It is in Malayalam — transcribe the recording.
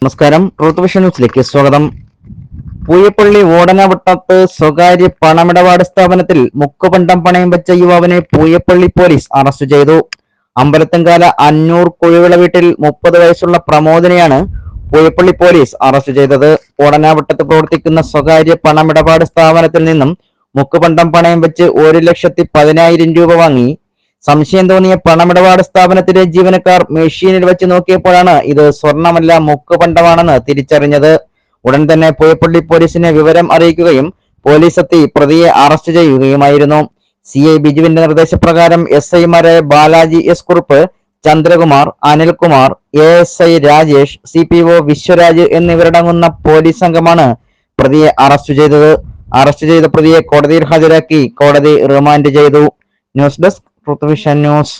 നമസ്കാരം. ട്രൂത്ത് വിഷൻ ന്യൂസിലേക്ക് സ്വാഗതം. പൂയപ്പള്ളി ഓടനവട്ടത്ത് സ്വകാര്യ പണമിടപാട് സ്ഥാപനത്തിൽ മുക്കുപണ്ടം പണയം വെച്ച യുവാവിനെ പൂയപ്പള്ളി പോലീസ് അറസ്റ്റ് ചെയ്തു. അമ്പലത്തിൻകാല അന്നൂർ കുഴിവിള വീട്ടിൽ മുപ്പത് വയസ്സുള്ള പ്രമോദിനെയാണ് പൂയപ്പള്ളി പോലീസ് അറസ്റ്റ് ചെയ്തത്. ഓടനാവട്ടത്ത് പ്രവർത്തിക്കുന്ന സ്വകാര്യ പണമിടപാട് സ്ഥാപനത്തിൽ നിന്നും മുക്കുപണ്ടം പണയം വെച്ച് ഒരു ലക്ഷത്തി പതിനായിരം രൂപ വാങ്ങി സംശയം തോന്നിയ പണമിടപാട് സ്ഥാപനത്തിലെ ജീവനക്കാർ മെഷീനിൽ വെച്ച് നോക്കിയപ്പോഴാണ് ഇത് സ്വർണമല്ല മുക്കുപണ്ടമാണെന്ന് തിരിച്ചറിഞ്ഞത്. ഉടൻ തന്നെ പോയപ്പള്ളി പോലീസിനെ വിവരം അറിയിക്കുകയും പോലീസ് എത്തി പ്രതിയെ അറസ്റ്റ് ചെയ്യുകയുമായിരുന്നു. സി ഐ ബിജുവിന്റെ നിർദ്ദേശപ്രകാരം എസ് ഐമാരായ Balaji S Kurup Chandrakumar Anilkumar A S I Rajesh C P O Viswaraj എന്നിവരടങ്ങുന്ന പോലീസ് സംഘമാണ് പ്രതിയെ അറസ്റ്റ് ചെയ്തത്. അറസ്റ്റ് ചെയ്ത പ്രതിയെ കോടതിയിൽ ഹാജരാക്കി കോടതി റിമാൻഡ് ചെയ്തു. News desk പൃഥ്വിഷൻ news